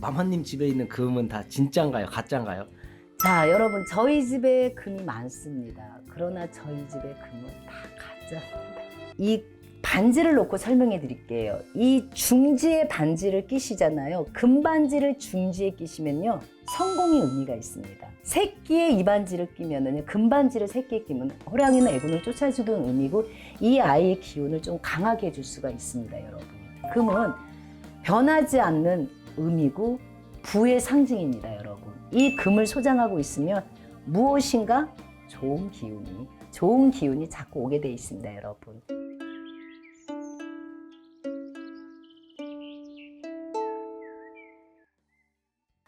마마님 집에 있는 금은 다 진짠가요? 가짠가요? 자, 여러분, 저희 집에 금이 많습니다. 그러나 저희 집에 금은 다 가짜입니다. 이 반지를 놓고 설명해 드릴게요. 이 중지에 반지를 끼시잖아요. 금반지를 중지에 끼시면요. 성공의 의미가 있습니다. 새끼에 이 반지를 끼면은 금반지를 새끼에 끼면 호랑이는 애군을 쫓아주던 의미고 이 아이의 기운을 좀 강하게 해줄 수가 있습니다, 여러분. 금은 변하지 않는 의미고 부의 상징입니다, 여러분. 이 금을 소장하고 있으면 무엇인가 좋은 기운이, 좋은 기운이 자꾸 오게 돼 있습니다, 여러분.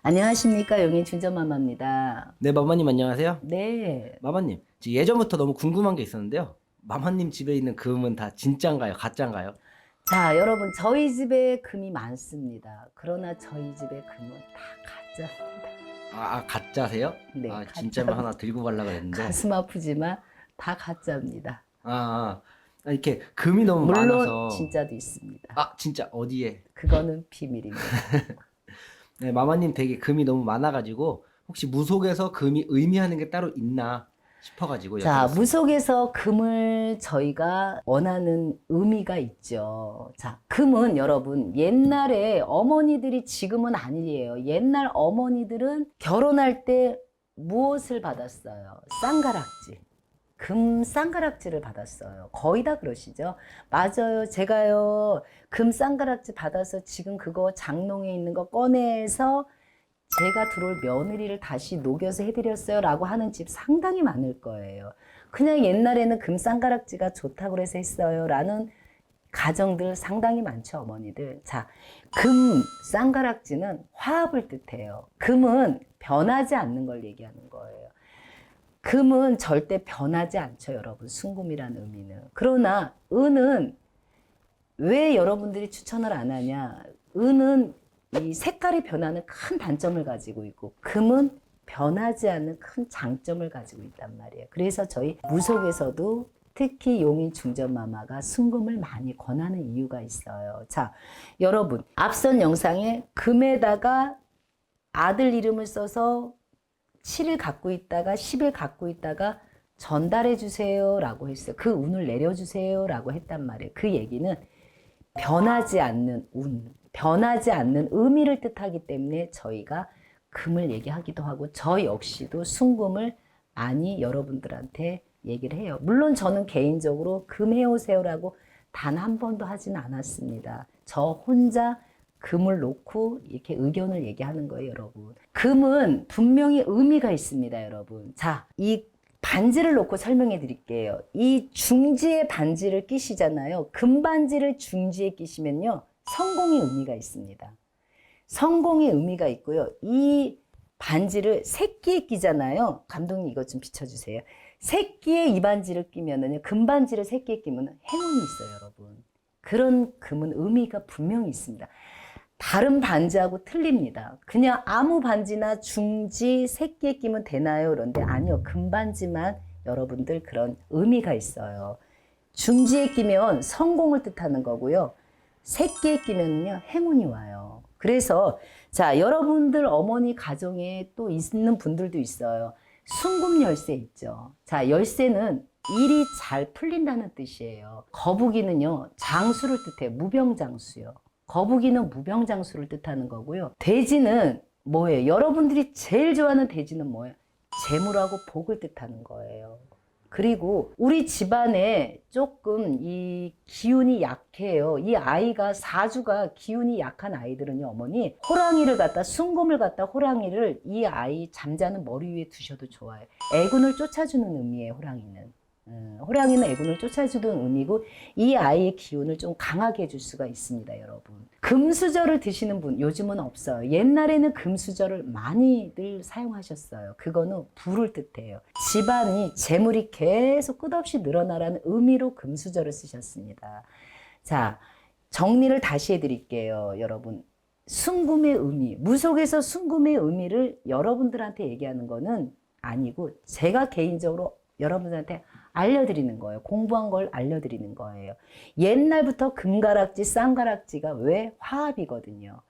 안녕하십니까, 용인 준전마마입니다. 네, 마마님 안녕하세요. 네. 마마님, 저 예전부터 너무 궁금한 게 있었는데요. 마마님 집에 있는 금은 다 진짠가요? 가짠가요? 자, 여러분, 저희 집에 금이 많습니다. 그러나 저희 집에 금은 다 가짜입니다. 아, 아, 가짜세요? 네, 아, 가짜. 진짜면 하나 들고 가려고 했는데. 가슴 아프지만 다 가짜입니다. 아, 아, 아, 이렇게 금이 너무 물론 많아서. 진짜도 있습니다. 아, 진짜 어디에? 그거는 비밀입니다. 네, 마마님 댁에 금이 너무 많아가지고 혹시 무속에서 금이 의미하는 게 따로 있나 싶어가지고 자, 여쭤봤습니다. 무속에서 금을 저희가 원하는 의미가 있죠. 자, 금은 여러분 옛날에 어머니들이 지금은 아니에요. 옛날 어머니들은 결혼할 때 무엇을 받았어요? 쌍가락지. 금 쌍가락지를 받았어요. 거의 다 그러시죠? 맞아요. 제가요, 금 쌍가락지 받아서 지금 그거 장롱에 있는 거 꺼내서 제가 들어올 며느리를 다시 녹여서 해드렸어요. 라고 하는 집 상당히 많을 거예요. 그냥 옛날에는 금 쌍가락지가 좋다고 해서 했어요. 라는 가정들 상당히 많죠, 어머니들. 자, 금 쌍가락지는 화합을 뜻해요. 금은 변하지 않는 걸 얘기하는 거예요. 금은 절대 변하지 않죠, 여러분. 순금이라는 의미는. 그러나 은은 왜 여러분들이 추천을 안 하냐? 은은 이 색깔이 변하는 큰 단점을 가지고 있고 금은 변하지 않는 큰 장점을 가지고 있단 말이에요. 그래서 저희 무속에서도 특히 용인 중전마마가 순금을 많이 권하는 이유가 있어요. 자, 여러분 앞선 영상에 금에다가 아들 이름을 써서 7일 갖고 있다가 10일 갖고 있다가 전달해 주세요 라고 했어요. 그 운을 내려 주세요 라고 했단 말이에요. 그 얘기는 변하지 않는 운, 변하지 않는 의미를 뜻하기 때문에 저희가 금을 얘기하기도 하고 저 역시도 순금을 많이 여러분들한테 얘기를 해요. 물론 저는 개인적으로 금 해오세요라고 단 한 번도 하지는 않았습니다. 저 혼자 금을 놓고 이렇게 의견을 얘기하는 거예요, 여러분. 금은 분명히 의미가 있습니다, 여러분. 자, 이 반지를 놓고 설명해 드릴게요. 이 중지에 반지를 끼시잖아요. 금반지를 중지에 끼시면요. 성공의 의미가 있습니다. 성공의 의미가 있고요. 이 반지를 새끼에 끼잖아요. 감독님 이것 좀 비춰주세요. 새끼에 이 반지를 끼면은 금반지를 새끼에 끼면 행운이 있어요, 여러분. 그런 금은 의미가 분명히 있습니다. 다른 반지하고 틀립니다. 그냥 아무 반지나 중지 새끼에 끼면 되나요? 그런데 아니요. 금반지만 여러분들 그런 의미가 있어요. 중지에 끼면 성공을 뜻하는 거고요. 새끼에 끼면요 행운이 와요. 그래서 자 여러분들 어머니 가정에 또 있는 분들도 있어요. 순금 열쇠 있죠. 자 열쇠는 일이 잘 풀린다는 뜻이에요. 거북이는요 장수를 뜻해 요 무병장수요. 거북이는 무병장수를 뜻하는 거고요. 돼지는 뭐예요? 여러분들이 제일 좋아하는 돼지는 뭐예요? 재물하고 복을 뜻하는 거예요. 그리고 우리 집안에 조금 이 기운이 약해요. 이 아이가 사주가 기운이 약한 아이들은요, 어머니 호랑이를 갖다 순금을 갖다 호랑이를 이 아이 잠자는 머리 위에 두셔도 좋아요. 애군을 쫓아주는 의미예요, 호랑이는. 음, 호랑이는 애군을 쫓아주는 의미고 이 아이의 기운을 좀 강하게 해줄 수가 있습니다, 여러분. 금수저를 드시는 분 요즘은 없어요. 옛날에는 금수저를 많이들 사용하셨어요. 그거는 부를 뜻해요. 집안이 재물이 계속 끝없이 늘어나라는 의미로 금수저를 쓰셨습니다. 자, 정리를 다시 해드릴게요, 여러분. 순금의 의미, 무속에서 순금의 의미를 여러분들한테 얘기하는 거는 아니고 제가 개인적으로 여러분들한테 알려드리는 거예요. 공부한 걸 알려드리는 거예요. 옛날부터 금가락지, 쌍가락지가 왜 화합이거든요.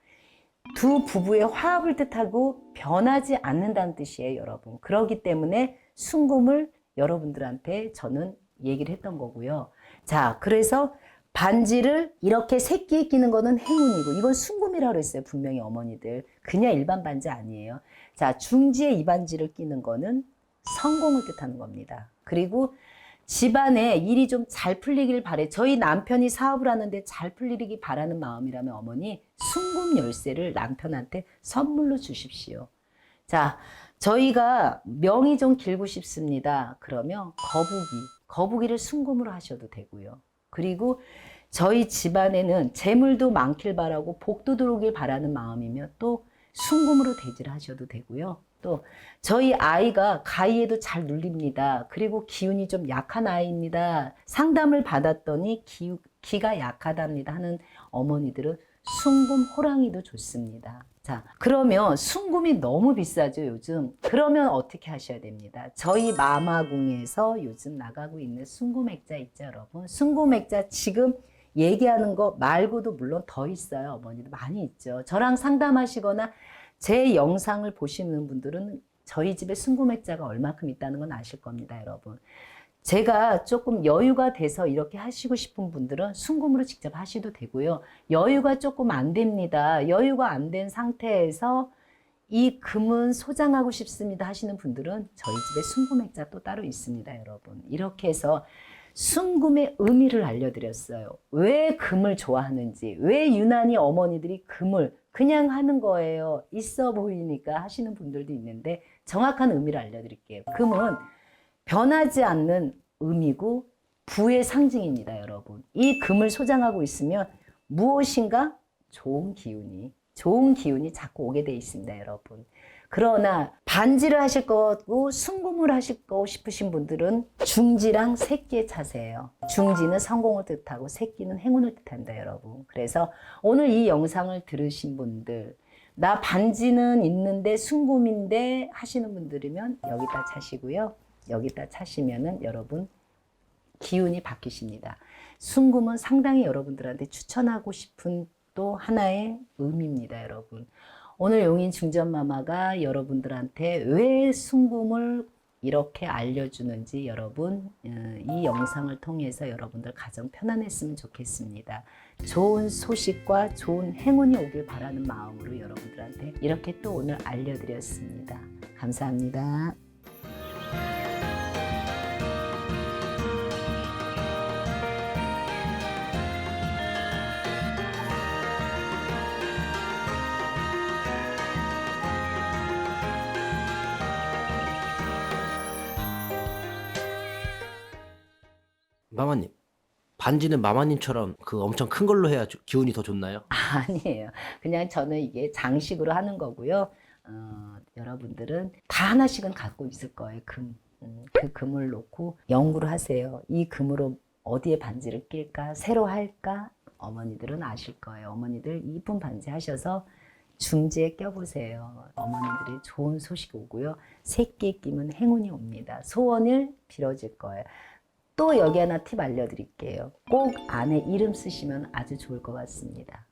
두 부부의 화합을 뜻하고 변하지 않는다는 뜻이에요, 여러분. 그러기 때문에 순금을 여러분들한테 저는 얘기를 했던 거고요. 자, 그래서 반지를 이렇게 새끼에 끼는 거는 행운이고 이건 순금이라고 그랬어요, 분명히 어머니들. 그냥 일반 반지 아니에요. 자, 중지에 이 반지를 끼는 거는 성공을 뜻하는 겁니다. 그리고 집안에 일이 좀 잘 풀리길 바래. 저희 남편이 사업을 하는데 잘 풀리기 바라는 마음이라면 어머니 순금 열쇠를 남편한테 선물로 주십시오. 자, 저희가 명이 좀 길고 싶습니다. 그러면 거북이, 거북이를 순금으로 하셔도 되고요. 그리고 저희 집안에는 재물도 많길 바라고 복도 들어오길 바라는 마음이면 또 순금으로 대지를 하셔도 되고요. 또 저희 아이가 가위에도 잘 눌립니다. 그리고 기운이 좀 약한 아이입니다. 상담을 받았더니 기, 기가 약하답니다 하는 어머니들은 순금 호랑이도 좋습니다. 자, 그러면 순금이 너무 비싸죠, 요즘. 그러면 어떻게 하셔야 됩니다. 저희 마마궁에서 요즘 나가고 있는 순금 액자 있죠, 여러분. 순금 액자 지금 얘기하는 거 말고도 물론 더 있어요. 어머니도 많이 있죠. 저랑 상담하시거나 제 영상을 보시는 분들은 저희 집에 순금액자가 얼마큼 있다는 건 아실 겁니다, 여러분. 제가 조금 여유가 돼서 이렇게 하시고 싶은 분들은 순금으로 직접 하셔도 되고요. 여유가 조금 안 됩니다. 여유가 안 된 상태에서 이 금은 소장하고 싶습니다 하시는 분들은 저희 집에 순금액자 또 따로 있습니다, 여러분. 이렇게 해서 순금의 의미를 알려드렸어요. 왜 금을 좋아하는지, 왜 유난히 어머니들이 금을 그냥 하는 거예요. 있어 보이니까 하시는 분들도 있는데 정확한 의미를 알려드릴게요. 금은 변하지 않는 의미고 부의 상징입니다, 여러분. 이 금을 소장하고 있으면 무엇인가 좋은 기운이, 좋은 기운이 자꾸 오게 돼 있습니다, 여러분. 그러나 반지를 하실 거고 순금을 하실 거 싶으신 분들은 중지랑 새끼의 차세예요. 중지는 성공을 뜻하고 새끼는 행운을 뜻한다, 여러분. 그래서 오늘 이 영상을 들으신 분들 나 반지는 있는데 순금인데 하시는 분들이면 여기다 차시고요. 여기다 차시면은 여러분 기운이 바뀌십니다. 순금은 상당히 여러분들한테 추천하고 싶은 또 하나의 의미입니다, 여러분. 오늘 용인 중전마마가 여러분들한테 왜 순금을 이렇게 알려주는지 여러분 어, 이 영상을 통해서 여러분들 가정 편안했으면 좋겠습니다. 좋은 소식과 좋은 행운이 오길 바라는 마음으로 여러분들한테 이렇게 또 오늘 알려드렸습니다. 감사합니다. 마마님 반지는 마마님처럼 그 엄청 큰 걸로 해야 조- 기운이 더 좋나요? 아니에요. 그냥 저는 이게 장식으로 하는 거고요. 어, 여러분들은 다 하나씩은 갖고 있을 거예요. 금. 음, 그 금을 놓고 연구를 하세요. 이 금으로 어디에 반지를 낄까? 새로 할까? 어머니들은 아실 거예요. 어머니들 이쁜 반지 하셔서 중지에 껴보세요. 어머니들이 좋은 소식 오고요. 새끼에 끼면 행운이 옵니다. 소원을 빌어줄 거예요. 또 여기 하나 팁 알려드릴게요. 꼭 안에 이름 쓰시면 아주 좋을 것 같습니다.